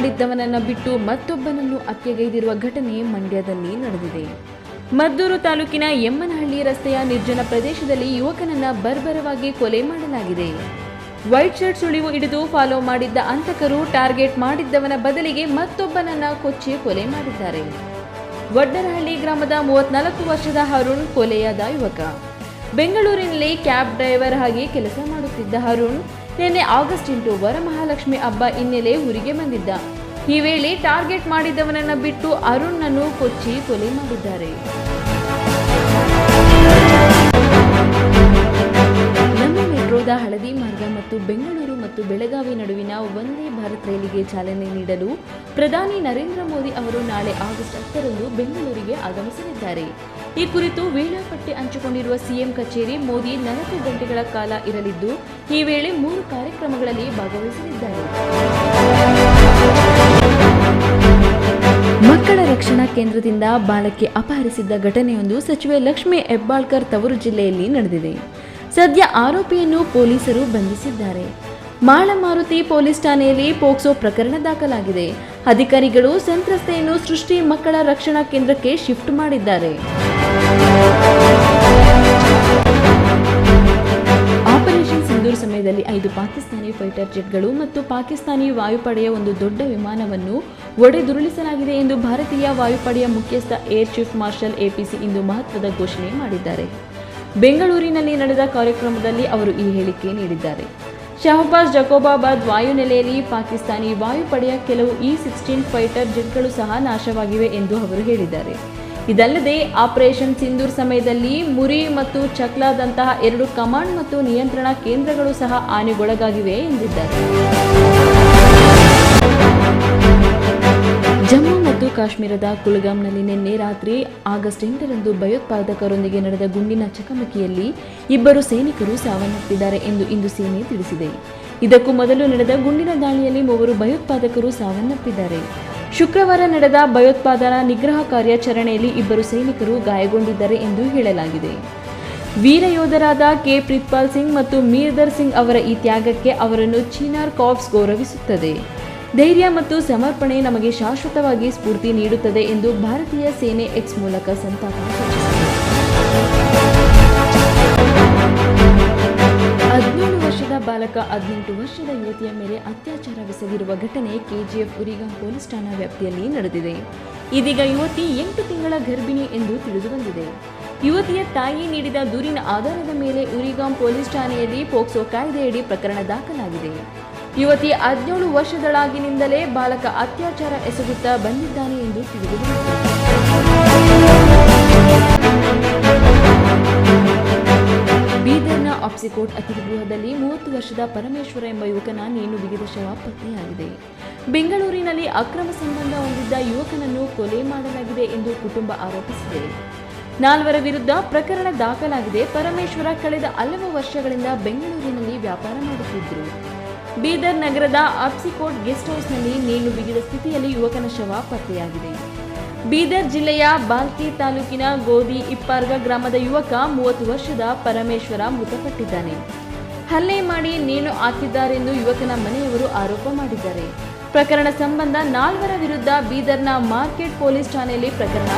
ಮಾಡಿದ್ದವನನ್ನ ಬಿಟ್ಟು ಮತ್ತೊಬ್ಬನನ್ನು ಹತ್ಯೆಗೈದಿರುವ ಘಟನೆ ಮಂಡ್ಯದಲ್ಲಿ ನಡೆದಿದೆ. ಮದ್ದೂರು ತಾಲೂಕಿನ ಎಮ್ಮನಹಳ್ಳಿ ರಸ್ತೆಯ ನಿರ್ಜನ ಪ್ರದೇಶದಲ್ಲಿ ಯುವಕನನ್ನ ಬರ್ಬರವಾಗಿ ಕೊಲೆ ಮಾಡಲಾಗಿದೆ. ವೈಟ್ ಶರ್ಟ್ ಸುಳಿವು ಹಿಡಿದು ಫಾಲೋ ಮಾಡಿದ್ದ ಅಂತಕರು ಟಾರ್ಗೆಟ್ ಮಾಡಿದ್ದವನ ಬದಲಿಗೆ ಮತ್ತೊಬ್ಬನನ್ನ ಕೊಚ್ಚಿ ಕೊಲೆ ಮಾಡಿದ್ದಾರೆ. ವಡ್ಡರಹಳ್ಳಿ ಗ್ರಾಮದ ಮೂವತ್ನಾಲ್ಕು ವರ್ಷದ ಅರುಣ್ ಕೊಲೆಯಾದ ಯುವಕ. ಬೆಂಗಳೂರಿನಲ್ಲಿ ಕ್ಯಾಬ್ ಡ್ರೈವರ್ ಆಗಿ ಕೆಲಸ ಮಾಡುತ್ತಿದ್ದ ಅರುಣ್ ನಿನ್ನೆ ಆಗಸ್ಟ್ ಎಂಟು ವರಮಹಾಲಕ್ಷ್ಮಿ ಹಬ್ಬ ಹಿನ್ನೆಲೆ ಊರಿಗೆ ಬಂದಿದ್ದ. ಈ ವೇಳೆ ಟಾರ್ಗೆಟ್ ಮಾಡಿದ್ದವನನ್ನು ಬಿಟ್ಟು ಅರುಣ್ನನ್ನು ಕೊಚ್ಚಿ ಕೊಲೆ ಮಾಡಿದ್ದಾರೆ. ನಮ್ಮ ಮೆಟ್ರೋದ ಹಳದಿ ಮಾರ್ಗ ಮತ್ತು ಬೆಂಗಳೂರು ಮತ್ತು ಬೆಳಗಾವಿ ನಡುವಿನ ವಂದೇ ಭಾರತ್ ರೈಲಿಗೆ ಚಾಲನೆ ನೀಡಲು ಪ್ರಧಾನಿ ನರೇಂದ್ರ ಮೋದಿ ಅವರು ನಾಳೆ ಆಗಸ್ಟ್ ಹತ್ತರಂದು ಬೆಂಗಳೂರಿಗೆ ಆಗಮಿಸಲಿದ್ದಾರೆ. ಈ ಕುರಿತು ವೇಳಾಪಟ್ಟಿ ಹಂಚಿಕೊಂಡಿರುವ ಸಿಎಂ ಕಚೇರಿ ಮೋದಿ ನಾಲ್ಕು ಗಂಟೆಗಳ ಕಾಲ ಇರಲಿದ್ದು, ಈ ವೇಳೆ ಮೂರು ಕಾರ್ಯಕ್ರಮಗಳಲ್ಲಿ ಭಾಗವಹಿಸಲಿದ್ದಾರೆ. ಮಕ್ಕಳ ರಕ್ಷಣಾ ಕೇಂದ್ರದಿಂದ ಬಾಲಕಿ ಅಪಹರಿಸಿದ್ದ ಘಟನೆಯೊಂದು ಸಚಿವೆ ಲಕ್ಷ್ಮಿ ಹೆಬ್ಬಾಳ್ಕರ್ ತವರು ಜಿಲ್ಲೆಯಲ್ಲಿ ನಡೆದಿದೆ. ಸದ್ಯ ಆರೋಪಿಯನ್ನು ಪೊಲೀಸರು ಬಂಧಿಸಿದ್ದಾರೆ. ಮಾಳಮಾರುತಿ ಪೊಲೀಸ್ ಠಾಣೆಯಲ್ಲಿ ಪೋಕ್ಸೋ ಪ್ರಕರಣ ದಾಖಲಾಗಿದೆ. ಅಧಿಕಾರಿಗಳು ಸಂತ್ರಸ್ತೆಯನ್ನು ಸೃಷ್ಟಿ ಮಕ್ಕಳ ರಕ್ಷಣಾ ಕೇಂದ್ರಕ್ಕೆ ಶಿಫ್ಟ್ ಮಾಡಿದ್ದಾರೆ. ಆಪರೇಷನ್ ಸಿಂಧೂರ್ ಸಮಯದಲ್ಲಿ ಐದು ಪಾಕಿಸ್ತಾನಿ ಫೈಟರ್ ಜೆಟ್ಗಳು ಮತ್ತು ಪಾಕಿಸ್ತಾನಿ ವಾಯುಪಡೆಯ ಒಂದು ದೊಡ್ಡ ವಿಮಾನವನ್ನು ಒಡೆದುರುಳಿಸಲಾಗಿದೆ ಎಂದು ಭಾರತೀಯ ವಾಯುಪಡೆಯ ಮುಖ್ಯಸ್ಥ ಏರ್ ಚೀಫ್ ಮಾರ್ಷಲ್ ಎಪಿಸಿ ಇಂದು ಮಹತ್ವದ ಘೋಷಣೆ ಮಾಡಿದ್ದಾರೆ. ಬೆಂಗಳೂರಿನಲ್ಲಿ ನಡೆದ ಕಾರ್ಯಕ್ರಮದಲ್ಲಿ ಅವರು ಈ ಹೇಳಿಕೆ ನೀಡಿದ್ದಾರೆ. ಶಹಬಾಜ್ ಜಕೋಬಾಬಾದ್ ವಾಯುನೆಲೆಯಲ್ಲಿ ಪಾಕಿಸ್ತಾನಿ ವಾಯುಪಡೆಯ ಕೆಲವು ಇ ಸಿಕ್ಸ್ಟೀನ್ ಫೈಟರ್ ಜೆಟ್ಗಳು ಸಹ ನಾಶವಾಗಿವೆ ಎಂದು ಅವರು ಹೇಳಿದ್ದಾರೆ. ಇದಲ್ಲದೆ ಆಪರೇಷನ್ ಸಿಂಧೂರ್ ಸಮಯದಲ್ಲಿ ಮುರಿ ಮತ್ತು ಚಕ್ಲಾದಂತಹ ಎರಡು ಕಮಾಂಡ್ ಮತ್ತು ನಿಯಂತ್ರಣ ಕೇಂದ್ರಗಳು ಸಹ ಹಾನಿಗೊಳಗಾಗಿವೆ ಎಂದಿದ್ದಾರೆ. ಮತ್ತು ಕಾಶ್ಮೀರದ ಕುಲ್ಗಾಮ್ನಲ್ಲಿ ನಿನ್ನೆ ರಾತ್ರಿ ಆಗಸ್ಟ್ ಎಂಟರಂದು ಭಯೋತ್ಪಾದಕರೊಂದಿಗೆ ನಡೆದ ಗುಂಡಿನ ಚಕಮಕಿಯಲ್ಲಿ ಇಬ್ಬರು ಸೈನಿಕರು ಸಾವನ್ನಪ್ಪಿದ್ದಾರೆ ಎಂದು ಇಂದು ಸೇನೆ ತಿಳಿಸಿದೆ. ಇದಕ್ಕೂ ಮೊದಲು ನಡೆದ ಗುಂಡಿನ ದಾಳಿಯಲ್ಲಿ ಮೂವರು ಭಯೋತ್ಪಾದಕರು ಸಾವನ್ನಪ್ಪಿದ್ದಾರೆ. ಶುಕ್ರವಾರ ನಡೆದ ಭಯೋತ್ಪಾದನಾ ನಿಗ್ರಹ ಕಾರ್ಯಾಚರಣೆಯಲ್ಲಿ ಇಬ್ಬರು ಸೈನಿಕರು ಗಾಯಗೊಂಡಿದ್ದಾರೆ ಎಂದು ಹೇಳಲಾಗಿದೆ. ವೀರ ಯೋಧರಾದ ಕೆ. ಪ್ರಿತ್ಪಾಲ್ ಸಿಂಗ್ ಮತ್ತು ಮೀರ್ದರ್ ಸಿಂಗ್ ಅವರ ಈ ತ್ಯಾಗಕ್ಕೆ ಅವರನ್ನು ಚೀನಾರ್ ಕಾಫ್ಸ್ ಗೌರವಿಸುತ್ತದೆ. ಧೈರ್ಯ ಮತ್ತು ಸಮರ್ಪಣೆ ನಮಗೆ ಶಾಶ್ವತವಾಗಿ ಸ್ಫೂರ್ತಿ ನೀಡುತ್ತದೆ ಎಂದು ಭಾರತೀಯ ಸೇನೆ ಎಕ್ಸ್ ಮೂಲಕ ಸಂತಾಪ ಹದಿನೇಳು ವರ್ಷದ ಬಾಲಕ, ಹದಿನೆಂಟು ವರ್ಷದ ಯುವತಿಯ ಮೇಲೆ ಅತ್ಯಾಚಾರವೆಸಗಿರುವ ಘಟನೆ ಕೆಜಿಎಫ್ ಉರಿಗಾಂ ಪೊಲೀಸ್ ಠಾಣಾ ವ್ಯಾಪ್ತಿಯಲ್ಲಿ ನಡೆದಿದೆ. ಇದೀಗ ಯುವತಿ ಎಂಟು ತಿಂಗಳ ಗರ್ಭಿಣಿ ಎಂದು ತಿಳಿದುಬಂದಿದೆ. ಯುವತಿಯ ತಾಯಿ ನೀಡಿದ ದೂರಿನ ಆಧಾರದ ಮೇಲೆ ಉರಿಗಾಂ ಪೊಲೀಸ್ ಠಾಣೆಯಲ್ಲಿ ಪೋಕ್ಸೋ ಕಾಯ್ದೆಯಡಿ ಪ್ರಕರಣ ದಾಖಲಾಗಿದೆ. ಯುವತಿ ಹದಿನೇಳು ವರ್ಷದಳಾಗಿನಿಂದಲೇ ಬಾಲಕ ಅತ್ಯಾಚಾರ ಎಸಗುತ್ತಾ ಬಂದಿದ್ದಾನೆ ಎಂದು ತಿಳಿದುಬಂದಿದೆ. ಬೀದರ್ನ ಆಪ್ಸಿಕೋಟ್ ಅತಿಥಿಗೃಹದಲ್ಲಿ ಮೂವತ್ತು ವರ್ಷದ ಪರಮೇಶ್ವರ ಎಂಬ ಯುವಕನ ನೇಣು ಬಿಗಿದ ಶವ ಪತ್ತೆಯಾಗಿದೆ. ಬೆಂಗಳೂರಿನಲ್ಲಿ ಅಕ್ರಮ ಸಂಬಂಧ ಹೊಂದಿದ್ದ ಯುವಕನನ್ನು ಕೊಲೆ ಮಾಡಲಾಗಿದೆ ಎಂದು ಕುಟುಂಬ ಆರೋಪಿಸಿದೆ. ನಾಲ್ವರ ವಿರುದ್ಧ ಪ್ರಕರಣ ದಾಖಲಾಗಿದೆ. ಪರಮೇಶ್ವರ ಕಳೆದ ಹಲವು ವರ್ಷಗಳಿಂದ ಬೆಂಗಳೂರಿನಲ್ಲಿ ವ್ಯಾಪಾರ ಮಾಡುತ್ತಿದ್ದರು. ಬೀದರ್ ನಗರದ ಆಪ್ಸಿಕೋಟ್ ಗೆಸ್ಟ್ ಹೌಸ್ನಲ್ಲಿ ನೇಣು ಬಿಗಿದ ಸ್ಥಿತಿಯಲ್ಲಿ ಯುವಕನ ಶವ ಪತ್ತೆಯಾಗಿದೆ. ಬೀದರ್ ಜಿಲ್ಲೆಯ ಬಾಲ್ಕಿ ತಾಲೂಕಿನ ಗೋಧಿ ಇಪ್ಪಾರ್ಗ ಗ್ರಾಮದ ಯುವಕ ಮೂವತ್ತು ವರ್ಷದ ಪರಮೇಶ್ವರ ಮೃತಪಟ್ಟಿದ್ದಾನೆ. ಹಲ್ಲೆ ಮಾಡಿ ನೇಣು ಹಾಕಿದ್ದಾರೆಂದು ಯುವಕನ ಮನೆಯವರು ಆರೋಪ ಮಾಡಿದ್ದಾರೆ. ಪ್ರಕರಣ ಸಂಬಂಧ ನಾಲ್ವರ ವಿರುದ್ಧ ಬೀದರ್ನ ಮಾರ್ಕೆಟ್ ಪೊಲೀಸ್ ಠಾಣೆಯಲ್ಲಿ ಪ್ರಕರಣ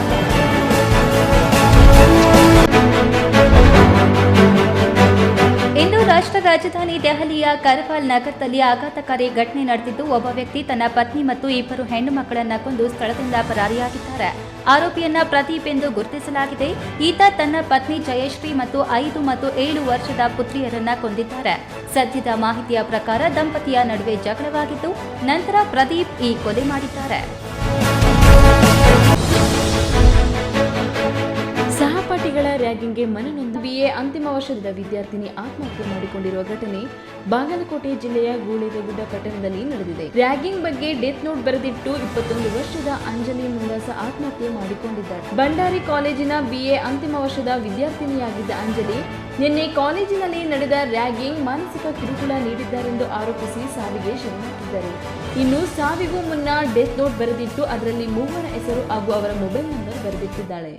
ಇಂದು ರಾಷ್ಟ್ರ ರಾಜಧಾನಿ ದೆಹಲಿಯ ಕರ್ವಾಲ್ ನಗರದಲ್ಲಿ ಆಘಾತಕಾರಿ ಘಟನೆ ನಡೆದಿದ್ದು, ಒಬ್ಬ ವ್ಯಕ್ತಿ ತನ್ನ ಪತ್ನಿ ಮತ್ತು ಇಬ್ಬರು ಹೆಣ್ಣು ಮಕ್ಕಳನ್ನ ಕೊಂದು ಸ್ಥಳದಿಂದ ಪರಾರಿಯಾಗಿದ್ದಾರೆ. ಆರೋಪಿಯನ್ನ ಪ್ರದೀಪ್ ಎಂದು ಗುರುತಿಸಲಾಗಿದೆ. ಈತ ತನ್ನ ಪತ್ನಿ ಜಯಶ್ರೀ ಮತ್ತು ಐದು ಮತ್ತು ಏಳು ವರ್ಷದ ಪುತ್ರಿಯರನ್ನ ಕೊಂದಿದ್ದಾರೆ. ಸದ್ಯದ ಮಾಹಿತಿಯ ಪ್ರಕಾರ ದಂಪತಿಯ ನಡುವೆ ಜಗಳವಾಗಿದ್ದು, ನಂತರ ಪ್ರದೀಪ್ ಈ ಕೊಲೆ ಮಾಡಿದ್ದಾರೆ. ರ್ಯಾಗಿಂಗ್ಗೆ ಮನನೊಂದು ಬಿಎ ಅಂತಿಮ ವರ್ಷದ ವಿದ್ಯಾರ್ಥಿನಿ ಆತ್ಮಹತ್ಯೆ ಮಾಡಿಕೊಂಡಿರುವ ಘಟನೆ ಬಾಗಲಕೋಟೆ ಜಿಲ್ಲೆಯ ಗೂಳಿದಗುಡ್ಡ ಪಟ್ಟಣದಲ್ಲಿ ನಡೆದಿದೆ. ರ್ಯಾಗಿಂಗ್ ಬಗ್ಗೆ ಡೆತ್ ನೋಟ್ ಬರೆದಿಟ್ಟು ಇಪ್ಪತ್ತೊಂದು ವರ್ಷದ ಅಂಜಲಿ ಮುಂದಾಸ ಆತ್ಮಹತ್ಯೆ ಮಾಡಿಕೊಂಡಿದ್ದಾರೆ. ಭಂಡಾರಿ ಕಾಲೇಜಿನ ಬಿಎ ಅಂತಿಮ ವರ್ಷದ ವಿದ್ಯಾರ್ಥಿನಿಯಾಗಿದ್ದ ಅಂಜಲಿ, ನಿನ್ನೆ ಕಾಲೇಜಿನಲ್ಲಿ ನಡೆದ ರ್ಯಾಗಿಂಗ್ ಮಾನಸಿಕ ಕಿರುಕುಳ ನೀಡಿದ್ದಾರೆಂದು ಆರೋಪಿಸಿ ಸಾವಿಗೆ ಶರಣಾಗಿದ್ದಾರೆ ಇನ್ನು ಸಾವಿಗೂ ಮುನ್ನ ಡೆತ್ ನೋಟ್ ಬರೆದಿಟ್ಟು ಅದರಲ್ಲಿ ಮೂವರ ಹೆಸರು ಹಾಗೂ ಅವರ ಮೊಬೈಲ್ ನಂಬರ್ ಬರೆದಿಟ್ಟಿದ್ದಾಳೆ.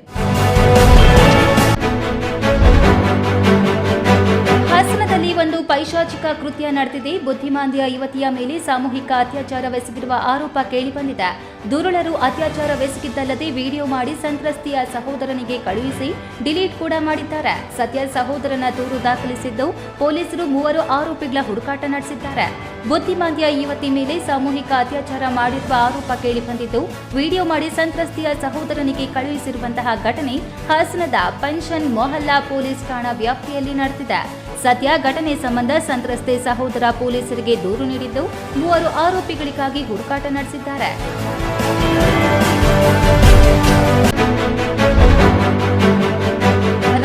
ಹಾಸನದಲ್ಲಿ ಒಂದು ಪೈಶಾಚಿಕ ಕೃತ್ಯ ನಡೆದಿದೆ. ಬುದ್ಧಿಮಾಂದ್ಯ ಯುವತಿಯ ಮೇಲೆ ಸಾಮೂಹಿಕ ಅತ್ಯಾಚಾರವೆಸಗಿರುವ ಆರೋಪ ಕೇಳಿಬಂದಿದೆ. ದುರುಳರು ಅತ್ಯಾಚಾರವೆಸಗಿದ್ದಲ್ಲದೆ ವಿಡಿಯೋ ಮಾಡಿ ಸಂತ್ರಸ್ತೆಯ ಸಹೋದರನಿಗೆ ಕಳುಹಿಸಿ ಡಿಲೀಟ್ ಕೂಡ ಮಾಡಿದ್ದಾರೆ. ಸದ್ಯ ಸಹೋದರನ ದೂರು ದಾಖಲಿಸಿದ್ದು ಪೊಲೀಸರು ಮೂವರು ಆರೋಪಿಗಳ ಹುಡುಕಾಟ ನಡೆಸಿದ್ದಾರೆ. ಬುದ್ಧಿಮಾಂದ್ಯ ಯುವತಿ ಮೇಲೆ ಸಾಮೂಹಿಕ ಅತ್ಯಾಚಾರ ಮಾಡಿರುವ ಆರೋಪ ಕೇಳಿಬಂದಿದ್ದು ವಿಡಿಯೋ ಮಾಡಿ ಸಂತ್ರಸ್ತೆಯ ಸಹೋದರನಿಗೆ ಕಳುಹಿಸಿರುವಂತಹ ಘಟನೆ ಹಾಸನದ ಪೆನ್ಷನ್ ಮೊಹಲ್ಲಾ ಪೊಲೀಸ್ ಠಾಣಾ ವ್ಯಾಪ್ತಿಯಲ್ಲಿ ನಡೆದಿದೆ. ಸದ್ಯ ಘಟನೆ ಸಂಬಂಧ ಸಂತ್ರಸ್ತೆ ಸಹೋದರ ಪೊಲೀಸರಿಗೆ ದೂರು ನೀಡಿದ್ದು ಮೂವರು ಆರೋಪಿಗಳಿಗಾಗಿ ಹುಡುಕಾಟ ನಡೆಸಿದ್ದಾರೆ.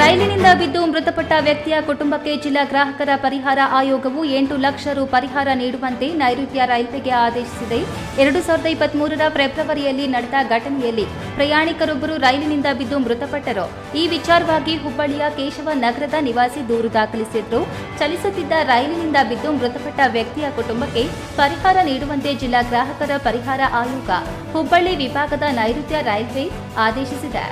ರೈಲಿನಿಂದ ಬಿದ್ದು ಮೃತಪಟ್ಟ ವ್ಯಕ್ತಿಯ ಕುಟುಂಬಕ್ಕೆ ಜಿಲ್ಲಾ ಗ್ರಾಹಕರ ಪರಿಹಾರ ಆಯೋಗವು ಎಂಟು ಲಕ್ಷ ರು ಪರಿಹಾರ ನೀಡುವಂತೆ ನೈಋತ್ಯ ರೈಲ್ವೆಗೆ ಆದೇಶಿಸಿದೆ. ಎರಡು ಸಾವಿರದ ಇಪ್ಪತ್ಮೂರರ ಫೆಬ್ರವರಿಯಲ್ಲಿ ನಡೆದ ಘಟನೆಯಲ್ಲಿ ಪ್ರಯಾಣಿಕರೊಬ್ಬರು ರೈಲಿನಿಂದ ಬಿದ್ದು ಮೃತಪಟ್ಟರು. ಈ ವಿಚಾರವಾಗಿ ಹುಬ್ಬಳ್ಳಿಯ ಕೇಶವ ನಗರದ ನಿವಾಸಿ ದೂರು ದಾಖಲಿಸಿದ್ರು. ಚಲಿಸುತ್ತಿದ್ದ ರೈಲಿನಿಂದ ಬಿದ್ದು ಮೃತಪಟ್ಟ ವ್ಯಕ್ತಿಯ ಕುಟುಂಬಕ್ಕೆ ಪರಿಹಾರ ನೀಡುವಂತೆ ಜಿಲ್ಲಾ ಗ್ರಾಹಕರ ಪರಿಹಾರ ಆಯೋಗ ಹುಬ್ಬಳ್ಳಿ ವಿಭಾಗದ ನೈಋತ್ಯ ರೈಲ್ವೆ ಆದೇಶಿಸಿದೆ.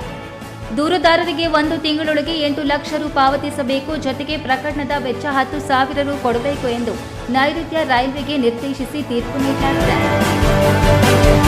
ದೂರುದಾರರಿಗೆ ಒಂದು ತಿಂಗಳೊಳಗೆ ಎಂಟು ಲಕ್ಷ ರು ಪಾವತಿಸಬೇಕು. ಜೊತೆಗೆ ಪ್ರಕರಣದ ವೆಚ್ಚ ಹತ್ತು ಸಾವಿರ ರು ಕೊಡಬೇಕು ಎಂದು ನೈಋತ್ಯ ರೈಲ್ವೆಗೆ ನಿರ್ದೇಶಿಸಿ ತೀರ್ಪು ನೀಡಲಾಗಿದೆ.